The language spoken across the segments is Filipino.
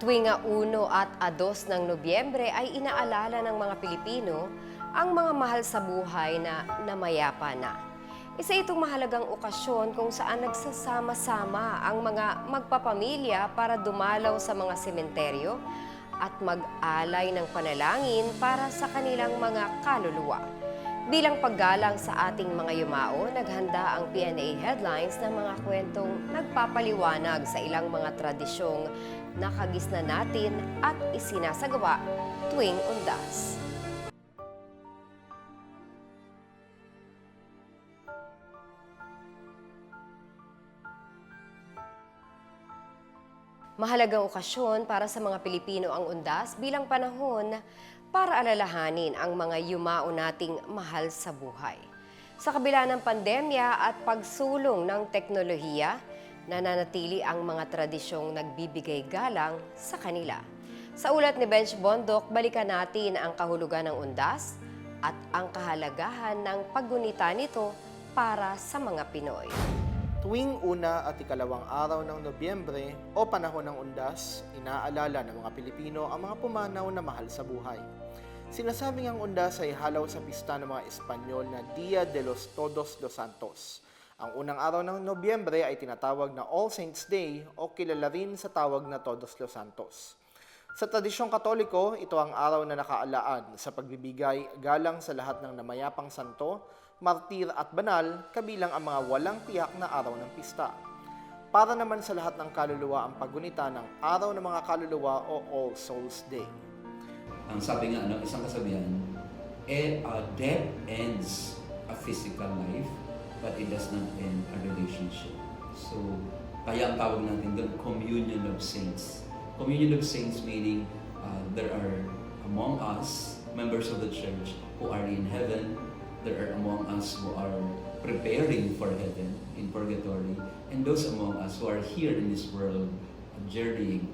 Tuwing 1 at 2 ng Nobyembre ay inaalala ng mga Pilipino ang mga mahal sa buhay na namayapa na. Isa itong mahalagang okasyon kung saan nagsasama-sama ang mga magpapamilya para dumalaw sa mga sementeryo at mag-alay ng panalangin para sa kanilang mga kaluluwa. Bilang paggalang sa ating mga yumao, naghanda ang PNA Headlines ng mga kwentong nagpapaliwanag sa ilang mga tradisyong nakagisna natin at isinasagawa tuwing undas. Mahalagang okasyon para sa mga Pilipino ang undas bilang panahon para alalahanin ang mga yumao nating mahal sa buhay. Sa kabila ng pandemya at pagsulong ng teknolohiya, nananatili ang mga tradisyong nagbibigay galang sa kanila. Sa ulat ni Bench Bondok, balikan natin ang kahulugan ng undas at ang kahalagahan ng paggunita nito para sa mga Pinoy. Tuwing una at ikalawang araw ng Nobyembre o panahon ng undas, inaalala ng mga Pilipino ang mga pumanaw na mahal sa buhay. Sinasabing ang undas ay halaw sa pista ng mga Espanyol na Dia de los Todos los Santos. Ang unang araw ng Nobyembre ay tinatawag na All Saints Day o kilala rin sa tawag na Todos los Santos. Sa tradisyong katoliko, ito ang araw na nakaalaan sa pagbibigay galang sa lahat ng namayapang santo, martir at banal, kabilang ang mga walang tiyak na araw ng pista. Para naman sa lahat ng kaluluwa ang paggunita ng Araw ng mga Kaluluwa o All Souls Day. Ang sabi nga ng isang kasabihan, eh, uh, death ends a physical life, but it does not end a relationship. So, kaya ang tawag natin doon, communion of saints. Communion of saints meaning uh, there are among us, members of the church, who are in heaven, there are among us who are preparing for heaven in purgatory, and those among us who are here in this world, journeying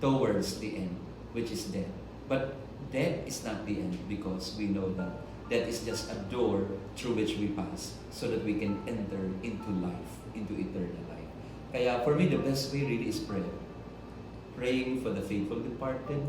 towards the end, which is death. But death is not the end because we know that death is just a door through which we pass so that we can enter into life, into eternal life. Kaya for me, the best way really is prayer. Praying for the faithful departed,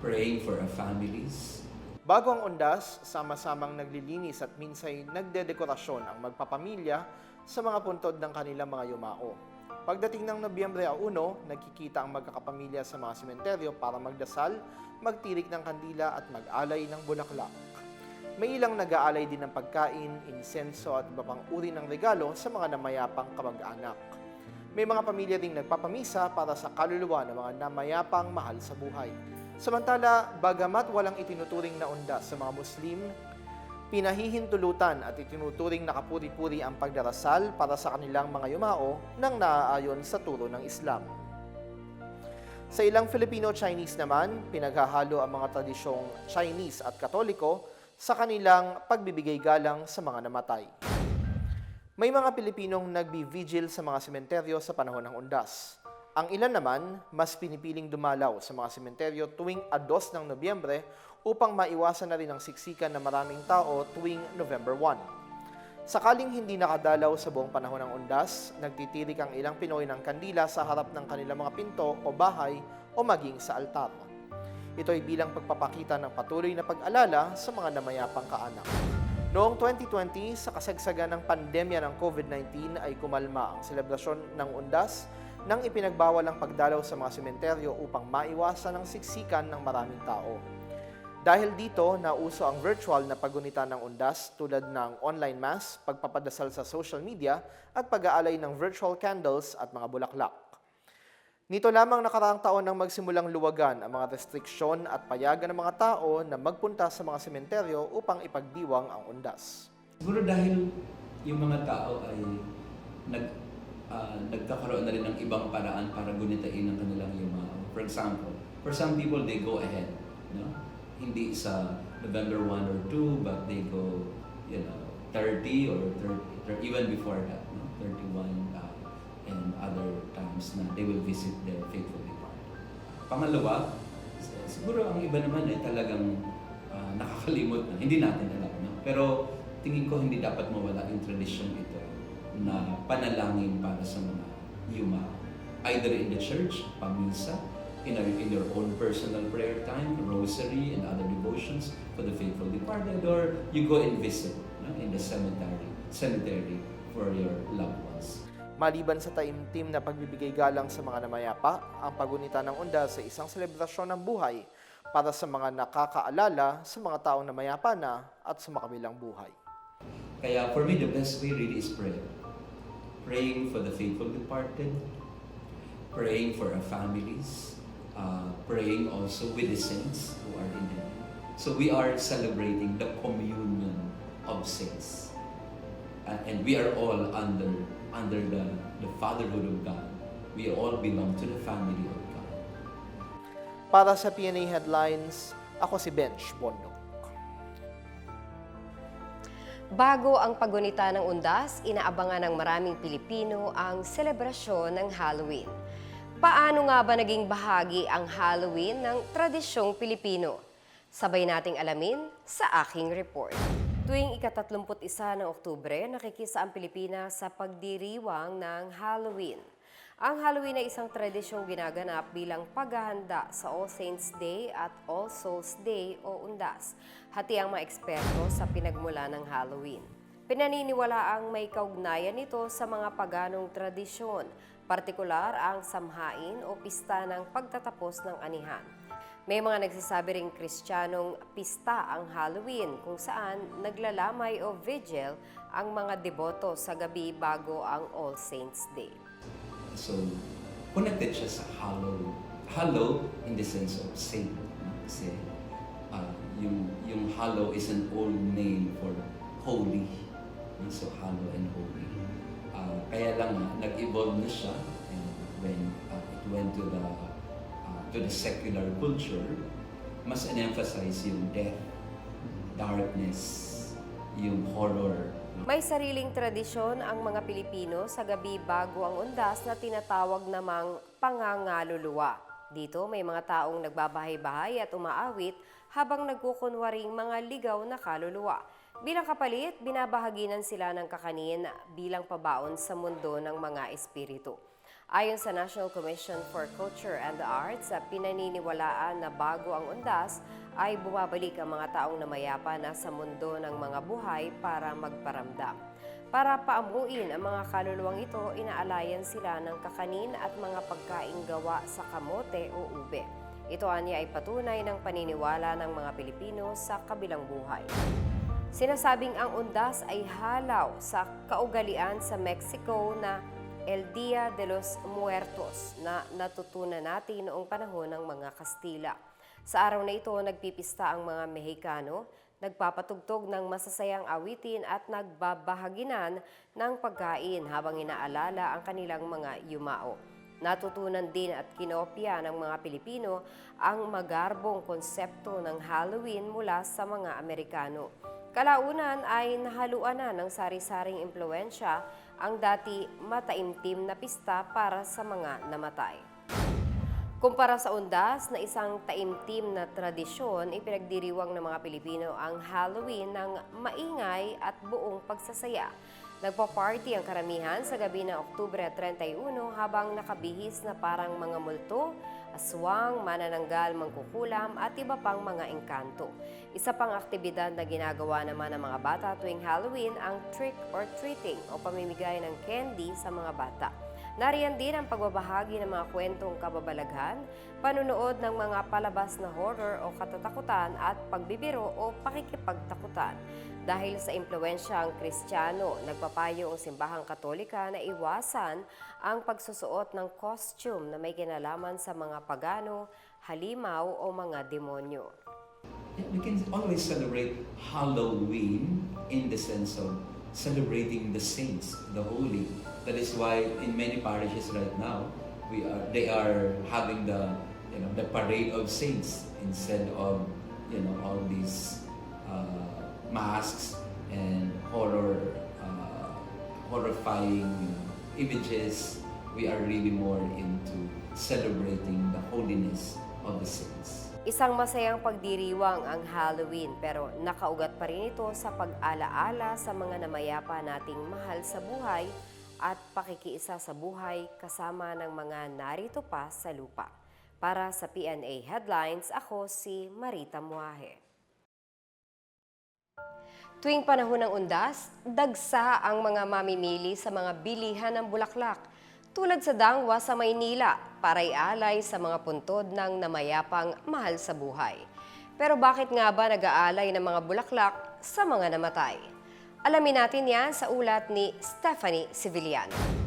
praying for our families, Bago ang undas, sama-samang naglilinis at minsay nagdedekorasyon ang magpapamilya sa mga puntod ng kanilang mga yumao. Pagdating ng Nobyembre 1, nagkikita ang magkakapamilya sa mga sementeryo para magdasal, magtirik ng kandila at mag-alay ng bulaklak. May ilang nag-aalay din ng pagkain, insenso at iba pang uri ng regalo sa mga namayapang kamag-anak. May mga pamilya ding nagpapamisa para sa kaluluwa ng mga namayapang mahal sa buhay. Samantala, bagamat walang itinuturing na undas sa mga Muslim, pinahihintulutan at itinuturing na kapuri-puri ang pagdarasal para sa kanilang mga yumao nang naaayon sa turo ng Islam. Sa ilang Filipino-Chinese naman, pinaghahalo ang mga tradisyong Chinese at Katoliko sa kanilang pagbibigay galang sa mga namatay. May mga Pilipinong nagbi-vigil sa mga sementeryo sa panahon ng undas. Ang ilan naman, mas pinipiling dumalaw sa mga sementeryo tuwing ados ng Nobyembre upang maiwasan na rin ang siksikan ng maraming tao tuwing November 1. Sakaling hindi nakadalaw sa buong panahon ng undas, nagtitirik ang ilang Pinoy ng kandila sa harap ng kanilang mga pinto o bahay o maging sa altar. Ito ay bilang pagpapakita ng patuloy na pag-alala sa mga namayapang kaanak. Noong 2020, sa kasagsagan ng pandemya ng COVID-19 ay kumalma ang selebrasyon ng undas nang ipinagbawal ang pagdalaw sa mga sementeryo upang maiwasan ang siksikan ng maraming tao. Dahil dito, nauso ang virtual na paggunita ng undas tulad ng online mass, pagpapadasal sa social media at pag-aalay ng virtual candles at mga bulaklak. Nito lamang nakaraang taon nang magsimulang luwagan ang mga restriksyon at payagan ng mga tao na magpunta sa mga sementeryo upang ipagdiwang ang undas. Siguro dahil yung mga tao ay nag, ah, nagkakaroon na rin ng ibang paraan para gunitain ang kanilang yumao. For example, for some people, they go ahead. No? Hindi sa November 1 or 2, but they go you know, 30 or 30, or even before that, no? 31 uh, and other times na they will visit their faithful departed. Pangalawa, siguro ang iba naman ay talagang ah, nakakalimot na. Hindi natin alam. No? Pero tingin ko hindi dapat mawala yung tradisyon ito na panalangin para sa mga yuma. Either in the church, pamisa, in, our, in your own personal prayer time, rosary and other devotions for the faithful departed, or you go and visit no, in the cemetery, cemetery for your loved ones. Maliban sa taimtim na pagbibigay galang sa mga namayapa, ang pagunita ng undas sa isang selebrasyon ng buhay para sa mga nakakaalala sa mga taong namayapa na at sa makabilang buhay. Kaya for me, the best way really is prayer. Praying for the faithful departed, praying for our families, uh, praying also with the saints who are in heaven. So we are celebrating the communion of saints. Uh, and we are all under under the, the fatherhood of God. We all belong to the family of God. Para sa PNA Headlines, ako si Bench Bondok. Bago ang pagunita ng undas, inaabangan ng maraming Pilipino ang selebrasyon ng Halloween. Paano nga ba naging bahagi ang Halloween ng tradisyong Pilipino? Sabay nating alamin sa aking report. Tuwing ikatatlumput isa ng Oktubre, nakikisa ang Pilipinas sa pagdiriwang ng Halloween. Ang Halloween ay isang tradisyong ginaganap bilang paghahanda sa All Saints Day at All Souls Day o Undas. Hati ang mga eksperto sa pinagmula ng Halloween. Pinaniniwala ang may kaugnayan nito sa mga paganong tradisyon, partikular ang samhain o pista ng pagtatapos ng anihan. May mga nagsasabi ring kristyanong pista ang Halloween kung saan naglalamay o vigil ang mga deboto sa gabi bago ang All Saints Day. So, connected siya sa hallow. Hallow in the sense of saint. Kasi uh, yung, yung hallow is an old name for holy. no? So, hallow and holy. Uh, kaya lang nag-evolve na siya and when uh, it went to the uh, to the secular culture, mas in-emphasize yung death, darkness, yung horror, May sariling tradisyon ang mga Pilipino sa gabi bago ang undas na tinatawag namang pangangaluluwa. Dito may mga taong nagbabahay-bahay at umaawit habang nagkukunwaring mga ligaw na kaluluwa. Bilang kapalit, binabahaginan sila ng kakanin bilang pabaon sa mundo ng mga espiritu. Ayon sa National Commission for Culture and the Arts, sa pinaniniwalaan na bago ang undas, ay bumabalik ang mga taong namayapa na sa mundo ng mga buhay para magparamdam. Para paamuin ang mga kaluluwang ito, inaalayan sila ng kakanin at mga pagkaing gawa sa kamote o ube. Ito anya ay patunay ng paniniwala ng mga Pilipino sa kabilang buhay. Sinasabing ang undas ay halaw sa kaugalian sa Mexico na El Dia de los Muertos na natutunan natin noong panahon ng mga Kastila. Sa araw na ito, nagpipista ang mga Mexicano, nagpapatugtog ng masasayang awitin at nagbabahaginan ng pagkain habang inaalala ang kanilang mga yumao. Natutunan din at kinopya ng mga Pilipino ang magarbong konsepto ng Halloween mula sa mga Amerikano. Kalaunan ay nahaluan na ng sari-saring impluensya ang dati mataimtim na pista para sa mga namatay. Kumpara sa undas na isang taimtim na tradisyon, ipinagdiriwang ng mga Pilipino ang Halloween ng maingay at buong pagsasaya. Nagpa-party ang karamihan sa gabi ng Oktubre 31 habang nakabihis na parang mga multo, aswang, manananggal, mangkukulam at iba pang mga engkanto. Isa pang aktibidad na ginagawa naman ng mga bata tuwing Halloween ang trick or treating o pamimigay ng candy sa mga bata. Nariyan din ang pagbabahagi ng mga kwentong kababalaghan, panunood ng mga palabas na horror o katatakutan at pagbibiro o pakikipagtakutan. Dahil sa impluensyang kristyano, nagpapayo ang simbahang katolika na iwasan ang pagsusuot ng costume na may kinalaman sa mga pagano, halimaw o mga demonyo. We can always celebrate Halloween in the sense of celebrating the saints, the holy. That is why in many parishes right now, we are they are having the you know the parade of saints instead of you know all these uh, masks and horror uh, horrifying you know, images. We are really more into celebrating the holiness of the saints. Isang masayang pagdiriwang ang Halloween pero nakaugat pa rin ito sa pag-alaala sa mga namayapa nating mahal sa buhay at pakikiisa sa buhay kasama ng mga narito pa sa lupa. Para sa PNA Headlines, ako si Marita Muahe. Tuwing panahon ng undas, dagsa ang mga mamimili sa mga bilihan ng bulaklak. Tulad sa Dangwa sa Maynila, para ialay sa mga puntod ng namayapang mahal sa buhay. Pero bakit nga ba nag-aalay ng mga bulaklak sa mga namatay? Alamin natin yan sa ulat ni Stephanie Civiliano.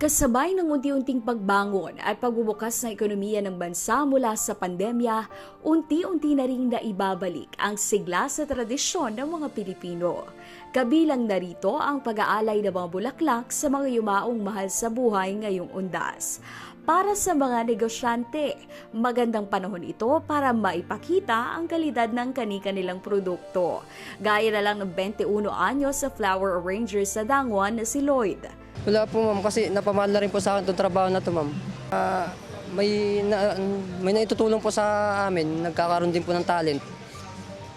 Kasabay ng unti-unting pagbangon at pagbubukas ng ekonomiya ng bansa mula sa pandemya, unti-unti na rin naibabalik ang sigla sa tradisyon ng mga Pilipino. Kabilang narito ang pag-aalay ng mga bulaklak sa mga yumaong mahal sa buhay ngayong undas. Para sa mga negosyante, magandang panahon ito para maipakita ang kalidad ng kani-kanilang produkto. Gaya na lang ng 21 anyo sa flower arranger sa Dangwan na si Lloyd. Wala po ma'am kasi napamahal na rin po sa akin itong trabaho na to ma'am. Ah, may, na, may naitutulong po sa amin, nagkakaroon din po ng talent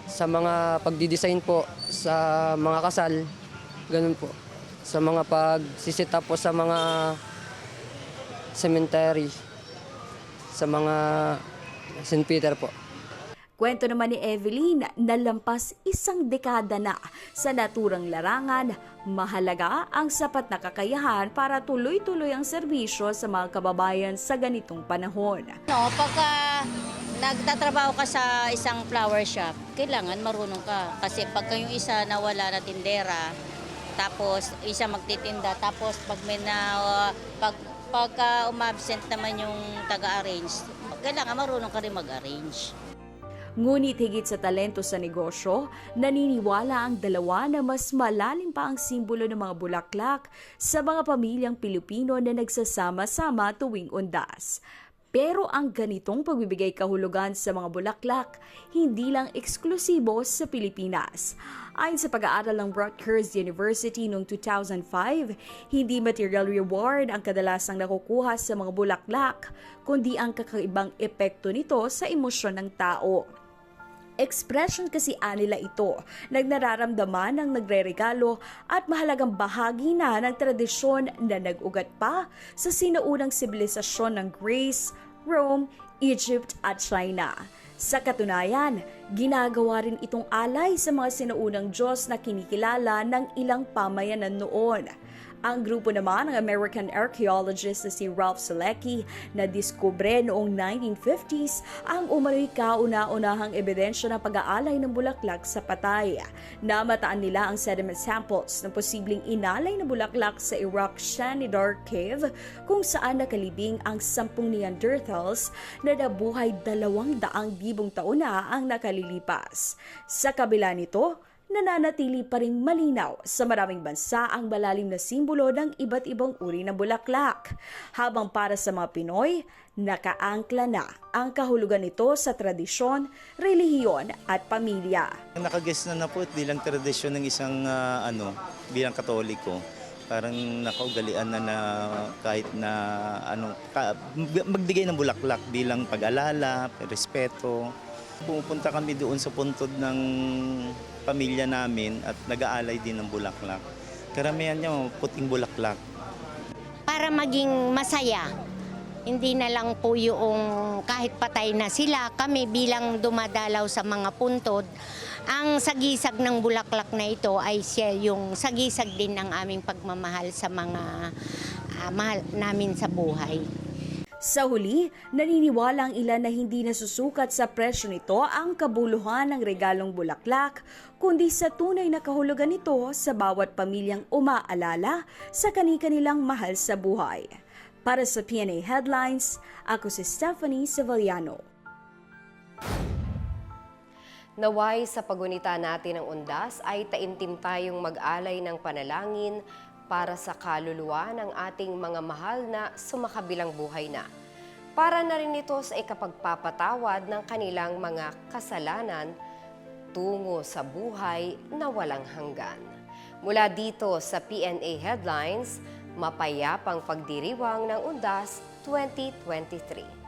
sa mga pagdidesign po, sa mga kasal, ganun po. Sa mga pagsisit up po sa mga cemetery, sa mga St. Peter po. Kwento naman ni Evelyn na lampas isang dekada na sa naturang larangan, mahalaga ang sapat na kakayahan para tuloy-tuloy ang serbisyo sa mga kababayan sa ganitong panahon. No, pagka nagtatrabaho ka sa isang flower shop, kailangan marunong ka. Kasi pagka yung isa nawala na tindera, tapos isa magtitinda, tapos pag may na, pag, pagka umabsent naman yung taga-arrange, kailangan marunong ka rin mag-arrange. Ngunit higit sa talento sa negosyo, naniniwala ang dalawa na mas malalim pa ang simbolo ng mga bulaklak sa mga pamilyang Pilipino na nagsasama-sama tuwing undas. Pero ang ganitong pagbibigay kahulugan sa mga bulaklak, hindi lang eksklusibo sa Pilipinas. Ayon sa pag-aaral ng Rutgers University noong 2005, hindi material reward ang kadalasang nakukuha sa mga bulaklak, kundi ang kakaibang epekto nito sa emosyon ng tao. Expression kasi anila ito, nagnararamdaman ng nagre-regalo at mahalagang bahagi na ng tradisyon na nag-ugat pa sa sinaunang sibilisasyon ng Greece, Rome, Egypt at China. Sa katunayan, ginagawa rin itong alay sa mga sinaunang Diyos na kinikilala ng ilang pamayanan noon. Ang grupo naman ng American archaeologist na si Ralph Selecki na diskubre noong 1950s ang umano'y kauna-unahang ebidensya ng pag-aalay ng bulaklak sa patay. Namataan nila ang sediment samples ng posibleng inalay na bulaklak sa Iraq Shanidar Cave kung saan nakalibing ang sampung Neanderthals na nabuhay dalawang daang libong taon na ang nakalilipas. Sa kabila nito, nananatili pa ring malinaw sa maraming bansa ang malalim na simbolo ng iba't ibang uri ng bulaklak. Habang para sa mga Pinoy, nakaangkla na ang kahulugan nito sa tradisyon, relihiyon at pamilya. Nakages na na po bilang tradisyon ng isang ah, ano, bilang katoliko. Parang nakaugalian na na kahit na ano, ka, magbigay ng bulaklak bilang pag-alala, respeto. Pumupunta kami doon sa puntod ng pamilya namin at nag-aalay din ng bulaklak. Karamihan niya puting bulaklak. Para maging masaya, hindi na lang po yung kahit patay na sila, kami bilang dumadalaw sa mga puntod, ang sagisag ng bulaklak na ito ay siya yung sagisag din ng aming pagmamahal sa mga ah, mahal namin sa buhay. Sa huli, naniniwala ang ilan na hindi nasusukat sa presyo nito ang kabuluhan ng regalong bulaklak, kundi sa tunay na kahulugan nito sa bawat pamilyang umaalala sa kani-kanilang mahal sa buhay. Para sa PNA Headlines, ako si Stephanie Sevillano. Naway sa pagunita natin ng undas ay taimtim tayong mag-alay ng panalangin para sa kaluluwa ng ating mga mahal na sumakabilang buhay na. Para na rin ito sa ikapagpapatawad ng kanilang mga kasalanan tungo sa buhay na walang hanggan. Mula dito sa PNA Headlines, mapayapang pagdiriwang ng Undas 2023.